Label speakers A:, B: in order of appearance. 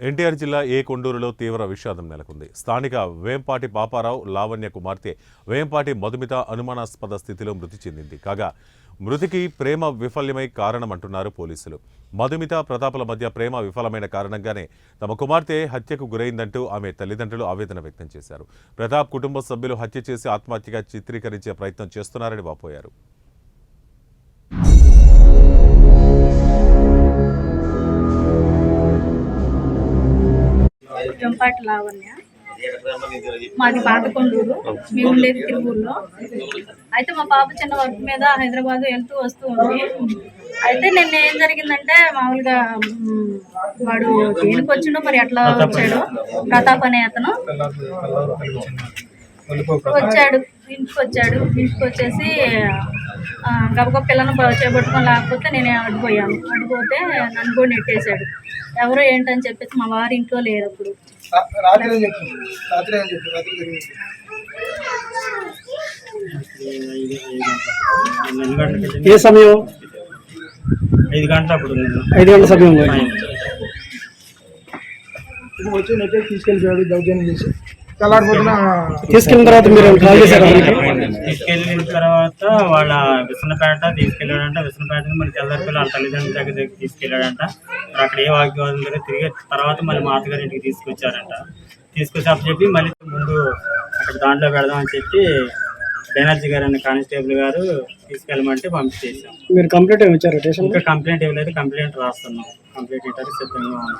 A: ఎన్టీఆర్ జిల్లా ఏ కొండూరులో తీవ్ర విషాదం నెలకొంది. స్థానిక వేంపాటి పాపారావు లావణ్య కుమార్తె వేంపాటి మధుమిత అనుమానాస్పద స్థితిలో మృతి చెందింది. కాగా మృతికి ప్రేమ విఫల్యమై కారణమంటున్నారు పోలీసులు. మధుమిత ప్రతాపుల మధ్య ప్రేమ విఫలమైన కారణంగానే తమ కుమార్తె హత్యకు గురైందంటూ ఆమె తల్లిదండ్రులు ఆవేదన వ్యక్తం చేశారు. ప్రతాప్ కుటుంబ సభ్యులు హత్య చేసి ఆత్మహత్యగా చిత్రీకరించే ప్రయత్నం చేస్తున్నారని వాపోయారు.
B: జంపాటి లావణ్య. మాది పాతకొండూరు మేము ఉండేది తిరువూరులో. అయితే మా పాప చిన్న వర్క్ మీద హైదరాబాద్ వెళ్తూ వస్తూ ఉంది. అయితే నిన్న ఏం జరిగిందంటే మామూలుగా వాడు దేనికి వచ్చిండో మరి ఎట్లా వచ్చాడో ప్రతాప్ అనే అతను. వచ్చాడు. ఇంటికి వచ్చాడు. ఇంటికి వచ్చేసి గబగబ పిల్లను చేపట్టుకొని లేకపోతే నేను అడ్డుపోయాను అడ్డుపోతే నన్ను కూడా నెట్టేశాడు. ఎవరో ఏంటని చెప్పేసి మా వారి ఇంట్లో లేరు అప్పుడు.
C: ఏం చెప్పు రాత్రి ఏం చెప్పు రాత్రి జరిగింది
D: ఏ సమయం?
E: ఐదు గంటల అప్పుడు.
D: ఐదు గంటల
C: ఇప్పుడు వచ్చి నెట్ తీసుకెళ్ళిపోయాడు దౌర్జన్యం చేసి
D: తీసుకెళ్ళిన తర్వాత మీరు కాల్ చేశారు
E: తీసుకెళ్ళిన తర్వాత వాళ్ళ విసనపేట తీసుకెళ్ళాడంట. విసనపేట మళ్ళీ తెల్లారిపల్లి వాళ్ళ తల్లిదండ్రుల దగ్గర దగ్గర తీసుకెళ్ళాడంట. అక్కడ ఏ వాగ్వాదం జరిగి తిరిగి తర్వాత మళ్ళీ మా అత్తగారి ఇంటికి తీసుకొచ్చారంట. తీసుకొచ్చి అప్పుడు చెప్పి మళ్ళీ ముందు అక్కడ దాంట్లో పెడదామని చెప్పి బెనర్జీ గారు అనే కానిస్టేబుల్ గారు తీసుకెళ్ళమంటే పంపించేసాం
D: మీరు కంప్లీట్ ఇచ్చారు?
E: ఇంకా కంప్లైంట్ ఇవ్వలేదు కంప్లైంట్ రాస్తున్నాం. కంప్లైంట్ ఇవ్వడానికి సిద్ధంగా ఉన్నాం.